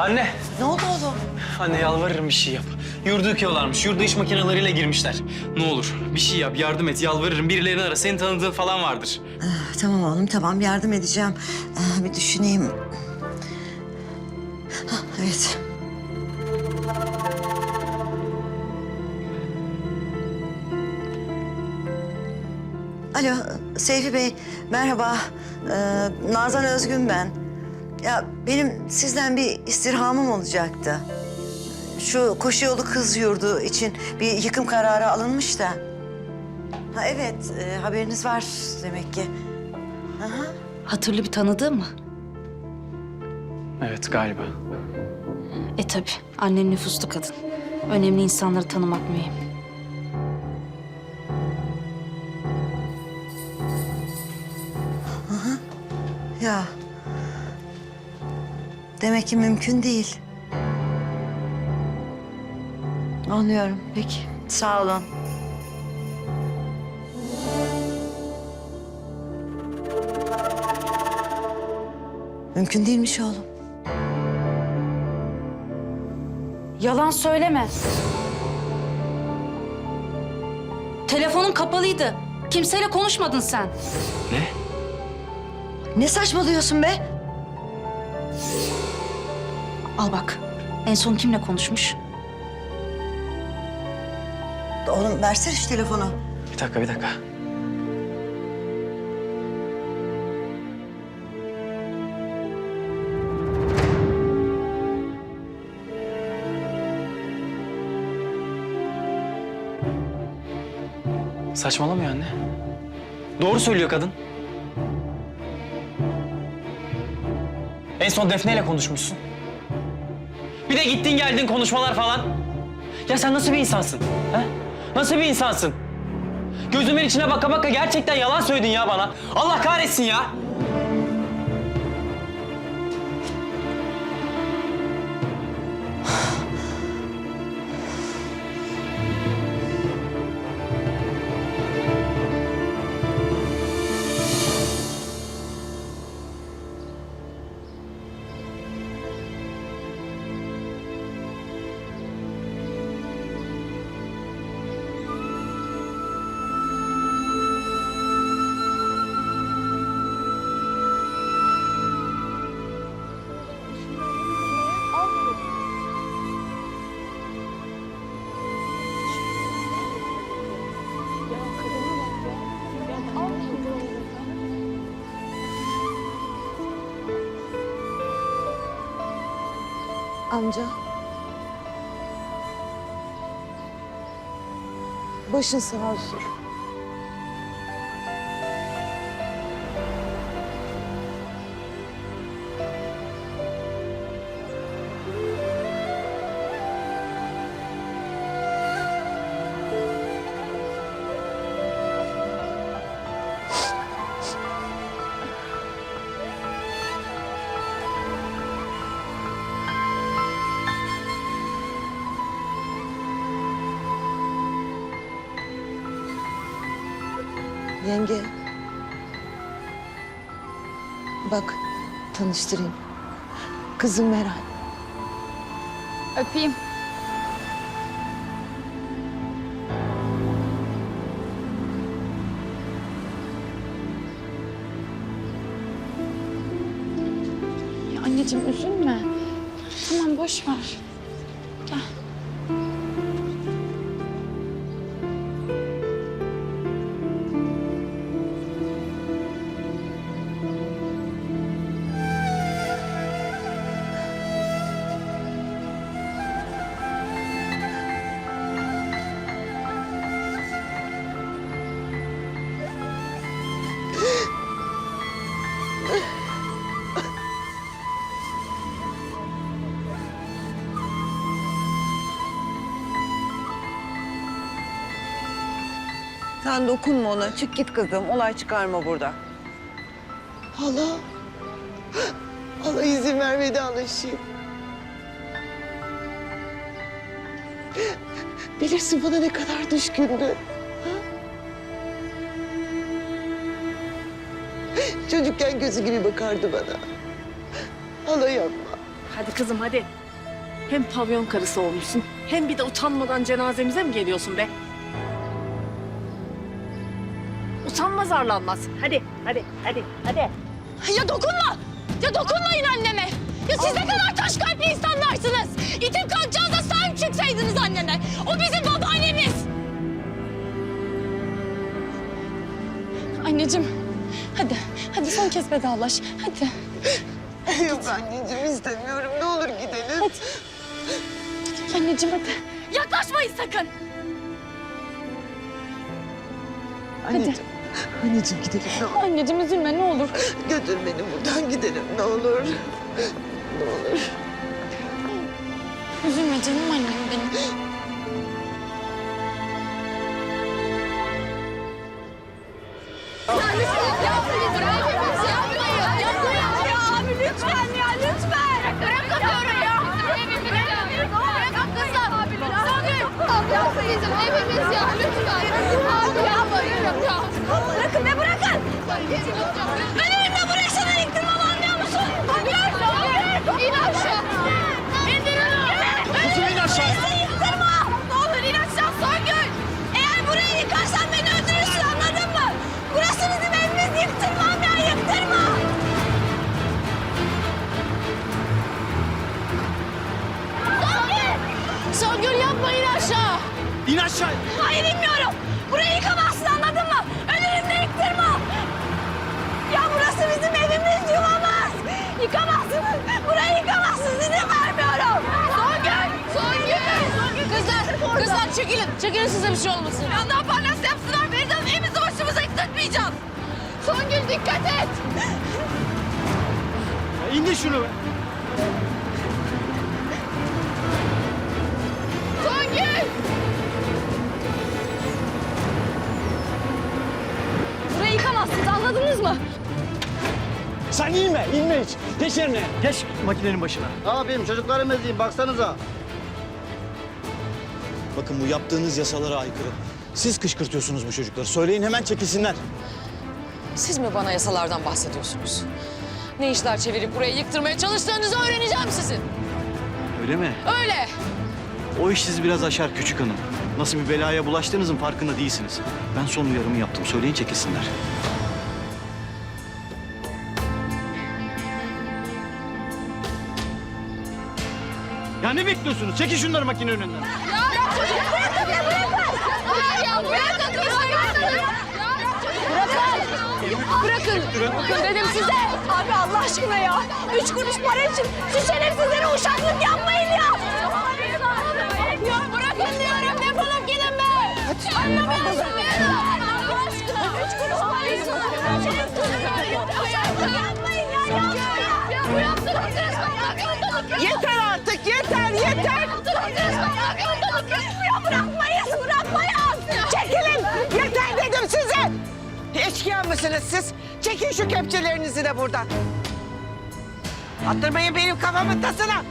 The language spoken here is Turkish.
Anne, Ne oldu oğlum? anne yalvarırım bir şey yap. Yurdu yıkıyorlarmış, yurda iş makineleriyle girmişler. Ne olur bir şey yap, yardım et, yalvarırım. Birilerini ara, senin tanıdığın falan vardır. Ah, Tamam oğlum tamam yardım edeceğim. Ah, bir düşüneyim. Hah, evet. Alo Seyfi Bey merhaba. Ee, Nazan Özgün ben. Ya benim sizden bir istirhamım olacaktı. Şu koşu yolu kız yurdu için bir yıkım kararı alınmış da. Ha evet e, haberiniz var demek ki. Aha. Hatırlı bir tanıdığı mı? Evet, galiba. E tabi. Annen nüfuslu kadın. Önemli insanları tanımak mühim. Ya. Demek ki mümkün değil. Anlıyorum. Peki. Sağ olun. Mümkün değilmiş oğlum. Yalan söyleme. Telefonun kapalıydı. Kimseyle konuşmadın sen. Ne? Ne saçmalıyorsun be? Al bak. En son kimle konuşmuş? Oğlum versene şu telefonu. Bir dakika, bir dakika. Saçmalamıyor anne. Doğru söylüyor kadın. En son Defne ile konuşmuşsun. Bir de gittin geldin konuşmalar falan. Ya sen nasıl bir insansın? He? Nasıl bir insansın? Gözümün içine baka baka gerçekten yalan söyledin ya bana. Allah kahretsin ya. Amca. Başın sağ olsun. Yenge. Bak tanıştırayım. Kızım Meral. Öpeyim. Ya anneciğim üzülme. Tamam boş ver. Sen dokunma ona. Çık git kızım. Olay çıkarma burada. Hala. Hala izin ver vedalaşayım. Bilirsin bana ne kadar düşkündü. Çocukken gözü gibi bakardı bana. Hala yapma. Hadi kızım hadi. Hem pavyon karısı olmuşsun hem bir de utanmadan cenazemize mi geliyorsun be? Utanmaz arlanmaz. Hadi hadi hadi hadi. Ya dokunma! Ya dokunmayın anneme! Ya siz ne kadar taş kalpli insanlarsınız! İtip kalkacağınıza sahip çıksaydınız anneme! O bizim babaannemiz! Anneciğim. Hadi kez vedalaş. Hadi. Yok anneciğim istemiyorum. Ne olur gidelim. Anneciğim hadi. Yaklaşmayın sakın! Anneciğim. Anneciğim gidelim ne olur. Anneciğim üzülme ne olur. Götür beni buradan gidelim ne olur. Ne olur. Üzülme canım annem benim. Kızlar, kızlar çekilin. Çekilin size bir şey olmasın. Ya ne yaparlarsa yapsınlar. Vereceğiz evimizi başımıza yıktırmayacağız. Songül dikkat et. Ya indir şunu be. Songül! Burayı yıkamazsınız anladınız mı? Sen inme, inme hiç. Geç yerine. Geç makinenin başına. Ne yapayım çocuklarım ezeyim baksanıza. Bakın bu yaptığınız yasalara aykırı. Siz kışkırtıyorsunuz bu çocukları. Söyleyin hemen çekilsinler. Siz mi bana yasalardan bahsediyorsunuz? Ne işler çevirip burayı yıktırmaya çalıştığınızı öğreneceğim sizin. Öyle mi? Öyle. O iş sizi biraz aşar küçük hanım. Nasıl bir belaya bulaştığınızın farkında değilsiniz. Ben son uyarımı yaptım. Söyleyin çekilsinler. Ya ne bekliyorsunuz? Çekin şunları makine önünden. Bırakın. Bırakın dedim size. Abi Allah aşkına ya. Üç kuruş para için şu şerefsizlere uşaklık yapmayın ya. Ya bırakın diyorum defolup gidin be. Anlamıyorsun beni. Allah aşkına. Üç kuruş para için şerefsizlere uşaklık yapmayın ya. Ya bu yaptığınız resmen yakındalık ya. Yeter Ya bırakmayız bırakmayız. Çekilin. Yeter dedim size. Eşkıya mısınız siz? Çekin şu kepçelerinizi de buradan. Attırmayın benim kafamın tasına.